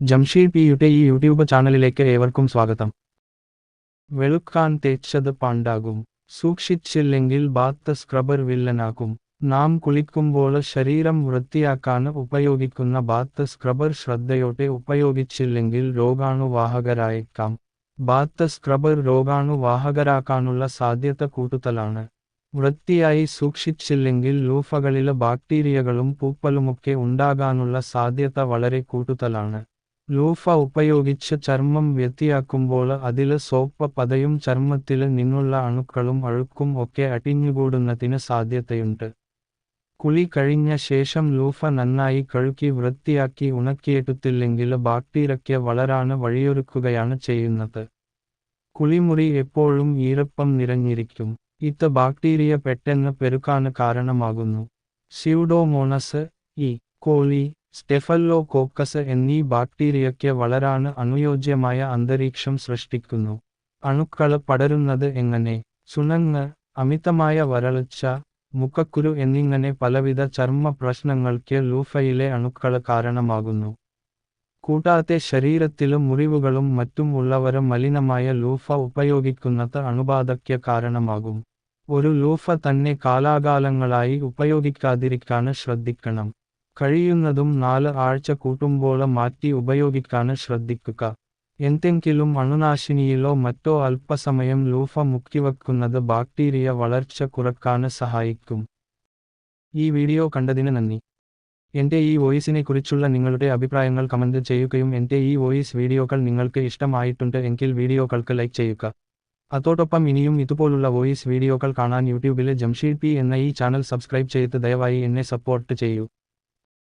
ജംഷീദ് പിയുടെ ഈ യൂട്യൂബ് ചാനലിലേക്ക് ഏവർക്കും സ്വാഗതം. വെളുക്കാൻ തേച്ചത് പാണ്ടാകും സൂക്ഷിച്ചില്ലെങ്കിൽ ബാത്ത് സ്ക്രബർ വില്ലനാകും. നാം കുളിക്കുമ്പോൾ ശരീരം വൃത്തിയാക്കാൻ ഉപയോഗിക്കുന്ന ബാത്ത് സ്ക്രബർ ശ്രദ്ധയോടെ ഉപയോഗിച്ചില്ലെങ്കിൽ രോഗാണുവാഹകരായേക്കാം. ബാത്ത് സ്ക്രബർ രോഗാണുവാഹകരാക്കാനുള്ള സാധ്യത കൂട്ടുതലാണ് വൃത്തിയായി സൂക്ഷിച്ചില്ലെങ്കിൽ ലൂഫകളിലെ ബാക്ടീരിയകളും പൂപ്പലുമൊക്കെ ഉണ്ടാകാനുള്ള സാധ്യത വളരെ കൂടുതലാണ്. ലൂഫ ഉപയോഗിച്ച് ചർമ്മം വ്യത്തിയാക്കുമ്പോൾ അതിൽ സോപ്പ പതയും ചർമ്മത്തിൽ നിന്നുള്ള അണുക്കളും അഴുക്കും ഒക്കെ അടിഞ്ഞുകൂടുന്നതിന് സാധ്യതയുണ്ട്. കുളി കഴിഞ്ഞ ശേഷം ലൂഫ നന്നായി കഴുകി വൃത്തിയാക്കി ഉണക്കിയെടുത്തില്ലെങ്കിൽ ബാക്ടീരിയയ്ക്ക് വളരാന് വഴിയൊരുക്കുകയാണ് ചെയ്യുന്നത്. കുളിമുറി എപ്പോഴും ഈരപ്പം നിറഞ്ഞിരിക്കും. ഇത് ബാക്ടീരിയ പെട്ടെന്ന് പെരുക്കാന് കാരണമാകുന്നു. Pseudomonas E. കോളി സ്റ്റെഫല്ലോ കോക്കസ് എന്നീ ബാക്ടീരിയയ്ക്ക് വളരാന് അനുയോജ്യമായ അന്തരീക്ഷം സൃഷ്ടിക്കുന്നു. അണുക്കൾ പടരുന്നത് എങ്ങനെ? സുനങ്ങ് അമിതമായ വരൾച്ച മുഖക്കുരു എന്നിങ്ങനെ പലവിധ ചർമ്മ പ്രശ്നങ്ങൾക്ക് ലൂഫയിലെ അണുക്കൾ കാരണമാകുന്നു. കൂടാതെ ശരീരത്തിലും മുറിവുകളും മറ്റും ഉള്ളവര് മലിനമായ ലൂഫ ഉപയോഗിക്കുന്നത് അണുബാധയ്ക്ക് കാരണമാകും. ഒരു ലൂഫ തന്നെ കാലാകാലങ്ങളായി ഉപയോഗിക്കാതിരിക്കാന് ശ്രദ്ധിക്കണം. കഴിയുന്നതും നാല് ആഴ്ച കൂട്ടുമ്പോൾ മാറ്റി ഉപയോഗിക്കാന് ശ്രദ്ധിക്കുക. എന്തെങ്കിലും അണുനാശിനിയിലോ മറ്റോ അല്പസമയം ലൂഫ മുക്കിവെക്കുന്നത് ബാക്ടീരിയ വളർച്ച കുറക്കാന് സഹായിക്കും. ഈ വീഡിയോ കണ്ടതിന് നന്ദി. എന്റെ ഈ വോയിസിനെ കുറിച്ചുള്ള നിങ്ങളുടെ അഭിപ്രായങ്ങൾ കമന്റ് ചെയ്യുകയും എന്റെ ഈ വോയിസ് വീഡിയോകൾ നിങ്ങൾക്ക് ഇഷ്ടമായിട്ടുണ്ട് എങ്കിൽ വീഡിയോകൾക്ക് ലൈക്ക് ചെയ്യുക. അതോടൊപ്പം ഇനിയും ഇതുപോലുള്ള വോയിസ് വീഡിയോകൾ കാണാൻ യൂട്യൂബിലെ ജംഷീഡ് പി എന്ന ഈ ചാനൽ സബ്സ്ക്രൈബ് ചെയ്ത് ദയവായി എന്നെ സപ്പോർട്ട് ചെയ്യൂ.